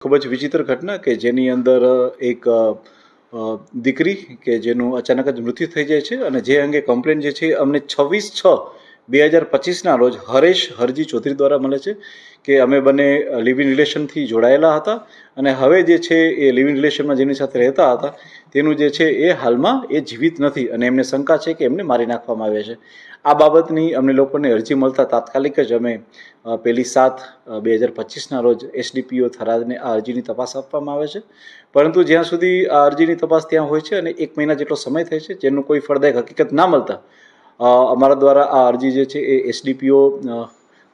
ખૂબ જ વિચિત્ર ઘટના કે જેની અંદર એક દીકરી કે જેનું અચાનક જ મૃત્યુ થઈ જાય છે અને જે અંગે કમ્પ્લેન જે છે અમને છવ્વીસ છ બે હજાર પચીસના રોજ હરેશ હરજી ચૌધરી દ્વારા મળે છે કે અમે બંને લિવ રિલેશનથી જોડાયેલા હતા અને હવે જે છે એ લિવ રિલેશનમાં જેની સાથે રહેતા હતા તેનું જે છે એ હાલમાં એ જીવિત નથી અને એમને શંકા છે કે એમને મારી નાખવામાં આવ્યા છે. આ બાબતની અમને લોકોને અરજી મળતા તાત્કાલિક જ અમે પહેલી સાત બે હજાર પચીસના રોજ એસડીપીઓ થરાદને આ અરજીની તપાસ આપવામાં આવે છે. પરંતુ જ્યાં સુધી આ અરજીની તપાસ ત્યાં હોય છે અને એક મહિના જેટલો સમય થાય છે, જેનું કોઈ ફળદાયક હકીકત ના મળતા અમારા દ્વારા આ અરજી જે છે એ એસડીપીઓ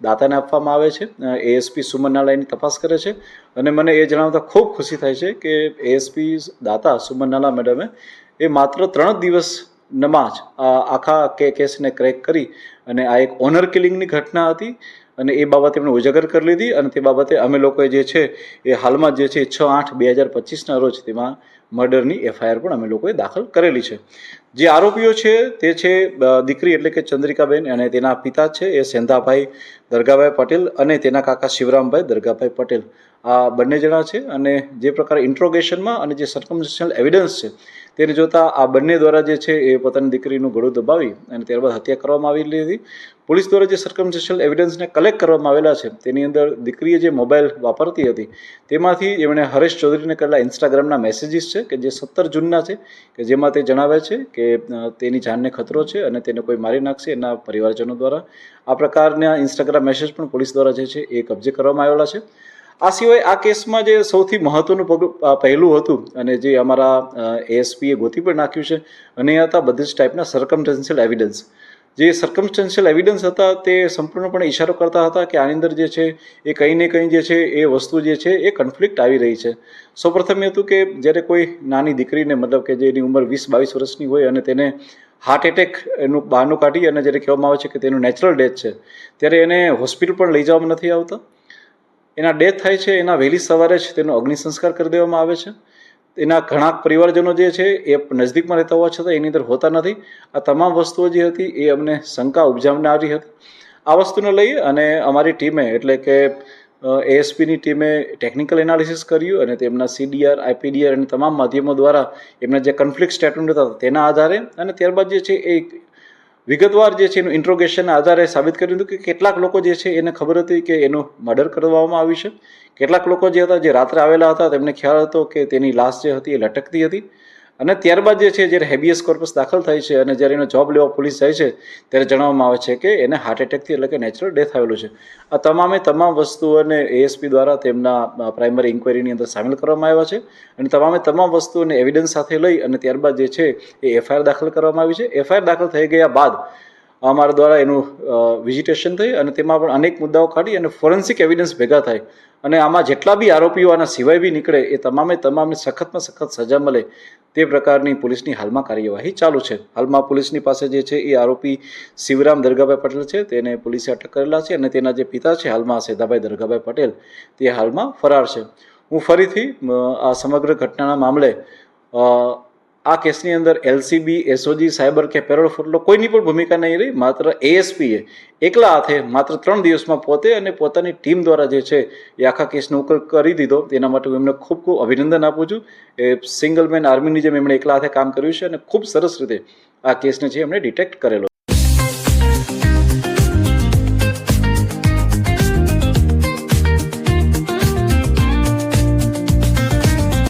દાતાને આપવામાં આવે છે. એએસપી સુમનનાલાયની તપાસ કરે છે. અને મને એ જણાવતા ખૂબ ખુશી થાય છે કે એએસપી દાતા સુમનનાલા મેડમે એ માત્ર ત્રણ જ દિવસમાં જ આખા કે, કેસને ક્રેક કરી અને આ એક ઓનર કિલિંગની ઘટના હતી અને એ બાબતે એમણે ઉજાગર કરી લીધી અને તે બાબતે અમે લોકોએ જે છે એ હાલમાં જે છે છ આઠ બે હજાર પચીસના રોજ તેમાં મર્ડરની એફઆઈઆર પણ અમે લોકોએ દાખલ કરેલી છે. જે આરોપીઓ છે તે છે દીકરી એટલે કે ચંદ્રિકાબેન અને તેના પિતા છે એ સેંધાભાઈ દરગાભાઈ પટેલ અને તેના કાકા શિવરામભાઈ દરગાભાઈ પટેલ. આ બંને જણા છે અને જે પ્રકારે ઇન્ટ્રોગેશનમાં અને જે સર્કમસ્ટન્શિયલ એવિડન્સ છે, તેને જોતાં આ બંને દ્વારા જે છે એ પોતાની દીકરીનું ગળું દબાવી અને ત્યારબાદ હત્યા કરવામાં આવેલી હતી પોલીસ દ્વારા જે સર્કમસ્ટન્શિયલ એવિડન્સને કલેક્ટ કરવામાં આવેલા છે, તેની અંદર દીકરીએ જે મોબાઈલ વાપરતી હતી, તેમાંથી એમણે હરેશ ચૌધરીને કરેલા ઇન્સ્ટાગ્રામના મેસેજીસ છે કે જે સત્તર જૂનના છે, કે જેમાં તે જણાવે છે કે તેની જાનને ખતરો છે અને તેને કોઈ મારી નાખશે એના પરિવારજનો દ્વારા. આ પ્રકારના ઇન્સ્ટાગ્રામ મેસેજ પણ પોલીસ દ્વારા જે છે એ કબજે કરવામાં આવેલા છે. આ સિવાય આ કેસમાં જે સૌથી મહત્વનું પહેલું હતું અને જે અમારા એએસપીએ ગોતી પણ નાખ્યું છે, અને એ હતા બધી જ ટાઈપના સર્કમસ્ટન્શિયલ એવિડન્સ જે સર્કમસ્ટન્શિયલ એવિડન્સ હતા તે સંપૂર્ણપણે ઇશારો કરતા હતા કે આની અંદર જે છે એ કંઈ ને કંઈ જે છે એ વસ્તુ જે છે એ કન્ફ્લિક્ટ આવી રહી છે. સૌપ્રથમ એ હતું કે જ્યારે કોઈ નાની દીકરીને મતલબ કે જેની ઉંમર વીસ બાવીસ વર્ષની હોય અને તેને હાર્ટ એટેક એનું બહારનું કાઢી અને જ્યારે કહેવામાં આવે છે કે તેનું નેચરલ ડેથ છે, ત્યારે એને હોસ્પિટલ પણ લઈ જવામાં નથી આવતા. એના ડેથ થાય છે, એના વહેલી સવારે જ તેનો અગ્નિ સંસ્કાર કરી દેવામાં આવે છે. એના ઘણા પરિવારજનો જે છે, એ નજદીકમાં રહેતા હોવા છતાં એની અંદર હોતા નથી. આ તમામ વસ્તુઓ જે હતી, એ અમને શંકા ઉપજાવનારી હતી. આ વસ્તુને લઈ અને અમારી ટીમે, એટલે કે એએસપીની ટીમે ટેકનિકલ એનાલિસિસ કર્યું અને તેમના સીડીઆર આઈપીડીઆર અને તમામ માધ્યમો દ્વારા એમના જે કન્ફ્લિક્ટ સ્ટેટમેન્ટ હતા, તેના આધારે અને ત્યારબાદ જે છે, એ વિગતવાર જે છે એનું ઇન્ટ્રોગેશનના આધારે સાબિત કર્યું હતું કે કેટલાક લોકો જે છે એને ખબર હતી કે એનું મર્ડર કરવામાં આવ્યું છે. કેટલાક લોકો જે હતા જે રાત્રે આવેલા હતા તેમને ખ્યાલ હતો કે તેની લાશ જે હતી એ લટકતી હતી. અને ત્યારબાદ જે છે, જ્યારે હેબિયસ કોર્પસ દાખલ થાય છે અને જ્યારે એનો જોબ લેવા પોલીસ જાય છે, ત્યારે જણાવવામાં આવે છે કે એને હાર્ટ એટેકથી એટલે કે નેચરલ ડેથ આવેલું છે. આ તમામે તમામ વસ્તુઓને એએસપી દ્વારા તેમના પ્રાઇમરી ઇન્કવાયરીની અંદર સામેલ કરવામાં આવ્યા છે અને તમામે તમામ વસ્તુઓને એવિડન્સ સાથે લઈ અને ત્યારબાદ જે છે, એ એફઆઈઆર દાખલ કરવામાં આવી છે. એફઆઈઆર દાખલ થઈ ગયા બાદ અમારા દ્વારા એનું વિઝિટેશન થઈ અને તેમાં પણ અનેક મુદ્દાઓ કાઢી અને ફોરેન્સિક એવિડન્સ ભેગા થાય. અને આમાં જેટલા બી આરોપીઓ આના સિવાય બી નીકળે એ તમામે તમામને સખતમાં સખત સજા મળે તે પ્રકારની પોલીસની હાલમાં કાર્યવાહી ચાલુ છે. હાલમાં પોલીસની પાસે જે છે એ આરોપી શિવરામ દરગાભાઈ પટેલ છે. તેને પોલીસે અટક કરેલા છે અને તેના જે પિતા છે હાલમાં સેદાભાઈ દરગાભાઈ પટેલ તે હાલમાં ફરાર છે. હું ફરીથી આ સમગ્ર ઘટનાના મામલે આ કેસની અંદર એલસીબી એસઓજી સાયબર કે પેરોલ ફોટલો કોઈની પણ ભૂમિકા નહીં રહી. માત્ર એએસપીએ એકલા હાથે માત્ર ત્રણ દિવસમાં પોતે અને પોતાની ટીમ દ્વારા જે છે એ આખા કેસનો ઉકેલ કરી દીધો. તેના માટે હું એમને ખૂબ ખૂબ અભિનંદન આપું છું. એ સિંગલ મેન આર્મીની જેમ એમણે એકલા હાથે કામ કર્યું છે અને ખૂબ સરસ રીતે આ કેસને છે એમણે ડિટેક્ટ કરેલો